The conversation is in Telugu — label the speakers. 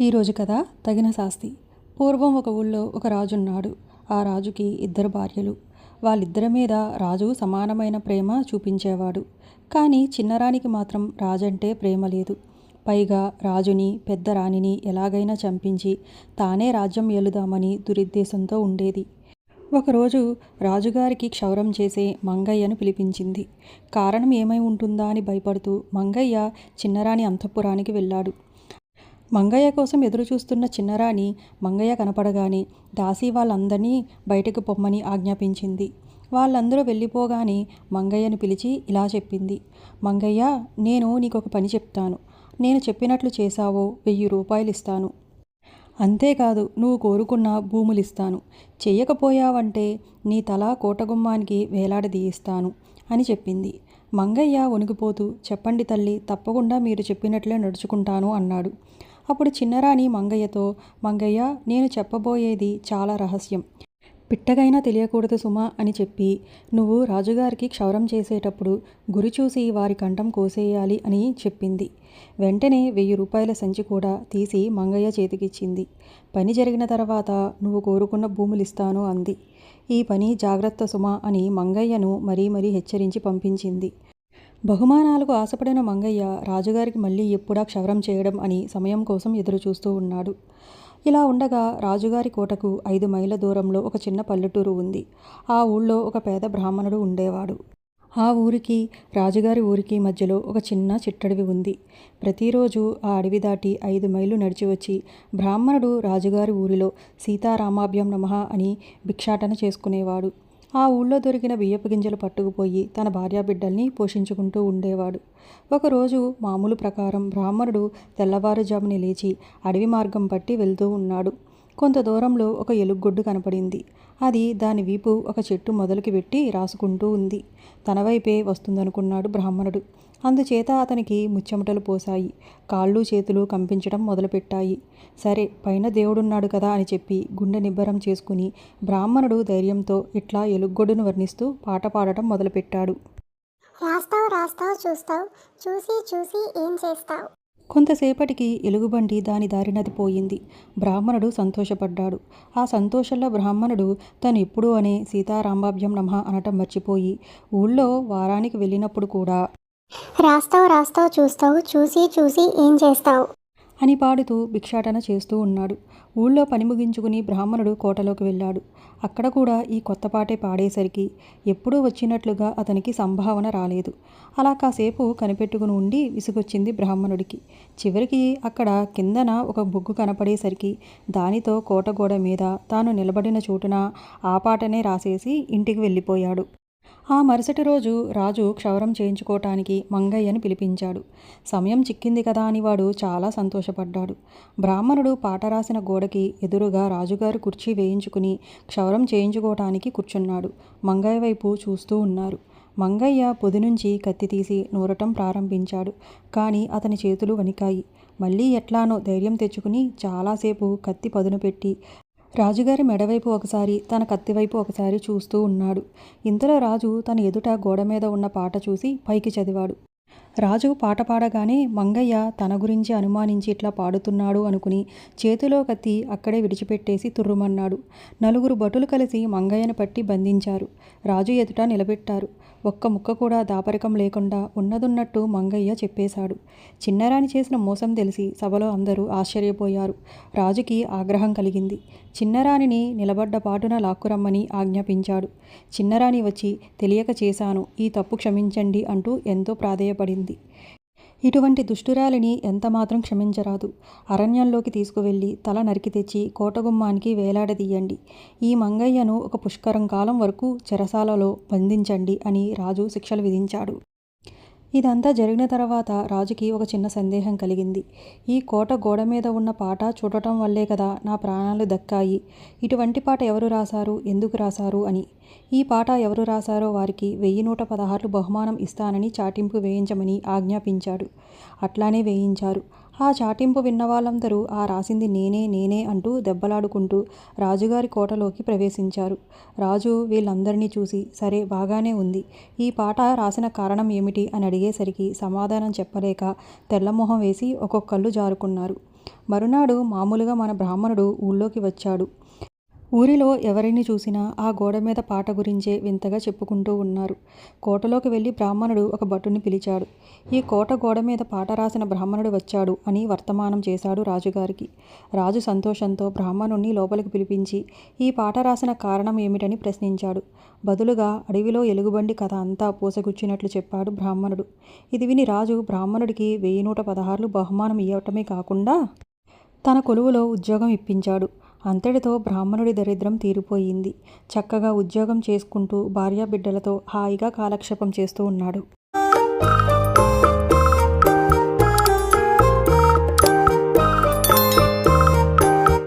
Speaker 1: ఈరోజు కథ తగిన శాస్తి. పూర్వం ఒక ఊళ్ళో ఒక రాజున్నాడు ఆ రాజుకి ఇద్దరు భార్యలు. వాళ్ళిద్దరి మీద రాజు సమానమైన ప్రేమ చూపించేవాడు. కానీ చిన్నరానికి మాత్రం రాజంటే ప్రేమ లేదు. పైగా రాజుని పెద్ద రాణిని ఎలాగైనా చంపించి తానే రాజ్యం ఏలుదామని దురుద్దేశంతో ఉండేది. ఒకరోజు రాజుగారికి క్షౌరం చేసే మంగయ్యను పిలిపించింది. కారణం ఏమై ఉంటుందా అని భయపడుతూ మంగయ్య చిన్నరాణి అంతఃపురానికి వెళ్ళాడు. మంగయ్య కోసం ఎదురుచూస్తున్న చిన్నరాణి మంగయ్య కనపడగానే దాసి వాళ్ళందరినీ బయటకు పొమ్మని ఆజ్ఞాపించింది. వాళ్ళందరూ వెళ్ళిపోగానే మంగయ్యను పిలిచి ఇలా చెప్పింది. మంగయ్య నేను నీకు ఒక పని చెప్తాను. నేను చెప్పినట్లు చేశావో వెయ్యి రూపాయలు ఇస్తాను అంతేకాదు నువ్వు కోరుకున్న భూములు ఇస్తాను చెయ్యకపోయావంటే నీ తల కోటగుమ్మానికి వేలాడదీయిస్తాను అని చెప్పింది. మంగయ్య వణికిపోతూ చెప్పండి తల్లి తప్పకుండా మీరు చెప్పినట్లే నడుచుకుంటాను అన్నాడు. అప్పుడు చిన్నరాణి మంగయ్యతో మంగయ్య నేను చెప్పబోయేది చాలా రహస్యం. పిట్టగైనా తెలియకూడదు సుమా అని చెప్పి నువ్వు రాజుగారికి క్షౌరం చేసేటప్పుడు గురి చూసి వారి కంఠం కోసేయాలి అని చెప్పింది. వెంటనే వెయ్యి రూపాయల సంచి కూడా తీసి మంగయ్య చేతికిచ్చింది. పని జరిగిన తర్వాత నువ్వు కోరుకున్న భూములు ఇస్తాను అంది. ఈ పని జాగ్రత్త సుమా అని మంగయ్యను మరీ మరీ హెచ్చరించి పంపించింది. బహుమానాలకు ఆశపడిన మంగయ్య రాజుగారికి మళ్ళీ ఎప్పుడా క్షవరం చేయడం అని సమయం కోసం ఎదురు చూస్తూ ఉన్నాడు. ఇలా ఉండగా రాజుగారి కోటకు ఐదు మైళ్ళ దూరంలో ఒక చిన్న పల్లెటూరు ఉంది. ఆ ఊళ్ళో ఒక పేద బ్రాహ్మణుడు ఉండేవాడు. ఆ ఊరికి రాజుగారి ఊరికి మధ్యలో ఒక చిన్న చిట్టడివి ఉంది. ప్రతిరోజు ఆ అడవి దాటి ఐదు మైళ్ళు నడిచి వచ్చి బ్రాహ్మణుడు రాజుగారి ఊరిలో సీతారామాభ్యం నమః అని భిక్షాటన చేసుకునేవాడు. ఆ ఊళ్ళో దొరికిన బియ్యపు గింజలు పట్టుకుపోయి తన భార్యాబిడ్డల్ని పోషించుకుంటూ ఉండేవాడు. ఒకరోజు మామూలు ప్రకారం బ్రాహ్మణుడు తెల్లవారుజాముని లేచి అడవి మార్గం పట్టి వెళ్తూ ఉన్నాడు. కొంత దూరంలో ఒక ఎలుగుగొడ్డు కనపడింది. అది దాని వీపు ఒక చెట్టు మొదలుకి పెట్టి రాసుకుంటూ ఉంది. తన వైపే వస్తుందనుకున్నాడు బ్రాహ్మణుడు. అందుచేత అతనికి ముచ్చెమటలు పోసాయి కాళ్ళు చేతులు కంపించడం మొదలుపెట్టాయి. సరే పైన దేవుడున్నాడు కదా అని చెప్పి గుండె నిబ్బరం చేసుకుని బ్రాహ్మణుడు ధైర్యంతో ఇట్లా ఎలుగొడ్డును వర్ణిస్తూ పాట పాడటం మొదలుపెట్టాడు.
Speaker 2: రాస్తావు రాస్తావు చూస్తావు. చూసి చూసి ఏం చేస్తావు?
Speaker 1: కొంతసేపటికి ఎలుగుబండి దాని దారినది పోయింది. బ్రాహ్మణుడు సంతోషపడ్డాడు. ఆ సంతోషంలో బ్రాహ్మణుడు తను ఎప్పుడు అనే సీతారామాభ్యం నమ అనటం మర్చిపోయి ఊళ్ళో వారానికి వెళ్ళినప్పుడు కూడా
Speaker 2: రాస్తావు రాస్తావు చూస్తావు చూసి చూసి ఏం చేస్తావు?
Speaker 1: అని పాడుతూ భిక్షాటన చేస్తూ ఉన్నాడు. ఊళ్ళో పని ముగించుకుని బ్రాహ్మణుడు కోటలోకి వెళ్ళాడు. అక్కడ కూడా ఈ కొత్త పాటే పాడేసరికి ఎప్పుడూ వచ్చినట్లుగా అతనికి సంభావన రాలేదు. అలా కాసేపు కనిపెట్టుకుని ఉండి విసుగొచ్చింది బ్రాహ్మణుడికి. చివరికి అక్కడ కిందన ఒక బొగ్గు కనపడేసరికి దానితో కోటగోడ మీద తాను నిలబడిన చోటున ఆ పాటనే రాసేసి ఇంటికి వెళ్ళిపోయాడు. ఆ మరుసటి రోజు రాజు క్షౌరం చేయించుకోవటానికి మంగయ్యని పిలిపించాడు. సమయం చిక్కింది కదా అని వాడు చాలా సంతోషపడ్డాడు. బ్రాహ్మణుడు పాట రాసిన గోడకి ఎదురుగా రాజుగారు కుర్చీ వేయించుకుని క్షౌరం చేయించుకోవటానికి కూర్చున్నాడు. మంగయ్య వైపు చూస్తూ ఉన్నారు. మంగయ్య పొది నుంచి కత్తి తీసి నూరటం ప్రారంభించాడు. కానీ అతని చేతులు వణికాయి. మళ్ళీ ఎట్లానో ధైర్యం తెచ్చుకుని చాలాసేపు కత్తి పదును పెట్టి రాజుగారి మెడవైపు ఒకసారి తన కత్తివైపు ఒకసారి చూస్తూ ఉన్నాడు. ఇంతలో రాజు తన ఎదుట గోడ మీద ఉన్న పాట చూసి పైకి చదివాడు. రాజు పాట పాడగానే మంగయ్య తన గురించి అనుమానించి ఇట్లా పాడుతున్నాడు అనుకుని చేతిలో కత్తి అక్కడే విడిచిపెట్టేసి తుర్రుమన్నాడు. నలుగురు భటులు కలిసి మంగయ్యను పట్టి బంధించారు. రాజు ఎదుట నిలబెట్టారు. ఒక్క ముక్క కూడా దాపరికం లేకుండా ఉన్నదున్నట్టు మంగయ్య చెప్పేశాడు. చిన్నరాణి చేసిన మోసం తెలిసి సభలో అందరూ ఆశ్చర్యపోయారు. రాజుకి ఆగ్రహం కలిగింది. చిన్నరాణిని నిలబడ్డ పాటున లాక్కురమ్మని ఆజ్ఞాపించాడు. చిన్నరాణి వచ్చి తెలియక చేశాను. ఈ తప్పు క్షమించండి అంటూ ఎంతో ప్రాధేయపడింది. ఇటువంటి దుష్టురాలిని ఎంతమాత్రం క్షమించరాదు. అరణ్యంలోకి తీసుకువెళ్ళి తల నరికి తెచ్చి కోటగుమ్మానికి వేలాడదీయండి. ఈ మంగయ్యను ఒక పుష్కరం కాలం వరకు చెరసాలలో బంధించండి అని రాజు శిక్షలు విధించాడు. ఇదంతా జరిగిన తర్వాత రాజుకి ఒక చిన్న సందేహం కలిగింది. ఈ కోట గోడ మీద ఉన్న పాట చూడటం వల్లే కదా నా ప్రాణాలు దక్కాయి. ఇటువంటి పాట ఎవరు రాశారు? ఎందుకు రాశారు? అని. ఈ పాట ఎవరు రాశారో వారికి వెయ్యి నూట పదహార్లు బహుమానం ఇస్తానని చాటింపు వేయించమని ఆజ్ఞాపించాడు. అట్లానే వేయించారు. ఆ చాటింపు విన్న వాళ్ళందరూ ఆ రాసింది నేనే నేనే అంటూ దెబ్బలాడుకుంటూ రాజుగారి కోటలోకి ప్రవేశించారు. రాజు వీళ్ళందరినీ చూసి సరే బాగానే ఉంది. ఈ పాట రాసిన కారణం ఏమిటి? అని అడిగేసరికి సమాధానం చెప్పలేక తెల్లమొహం వేసి ఒక్కొక్కళ్ళు జారుకున్నారు. మరునాడు మామూలుగా మన బ్రాహ్మణుడు ఊళ్ళోకి వచ్చాడు. ఊరిలో ఎవరిని చూసినా ఆ గోడ మీద పాట గురించే వింతగా చెప్పుకుంటూ ఉన్నారు. కోటలోకి వెళ్ళి బ్రాహ్మణుడు ఒక భటుని పిలిచాడు. ఈ కోట గోడ మీద పాట రాసిన బ్రాహ్మణుడు వచ్చాడు అని వర్తమానం చేశాడు రాజుగారికి. రాజు సంతోషంతో బ్రాహ్మణుణ్ణి లోపలికి పిలిపించి ఈ పాట రాసిన కారణం ఏమిటని ప్రశ్నించాడు. బదులుగా అడవిలో ఎలుగుబండి కథ అంతా పూసగుచ్చినట్లు చెప్పాడు బ్రాహ్మణుడు. ఇది విని రాజు బ్రాహ్మణుడికి వెయ్యి నూట పదహారులు బహుమానం ఇవ్వటమే కాకుండా తన కొలువులో ఉద్యోగం ఇప్పించాడు. అంతటితో బ్రాహ్మణుడి దరిద్రం తీరిపోయింది. చక్కగా ఉద్యోగం చేసుకుంటూ భార్యాబిడ్డలతో హాయిగా కాలక్షేపం చేస్తూ ఉన్నాడు.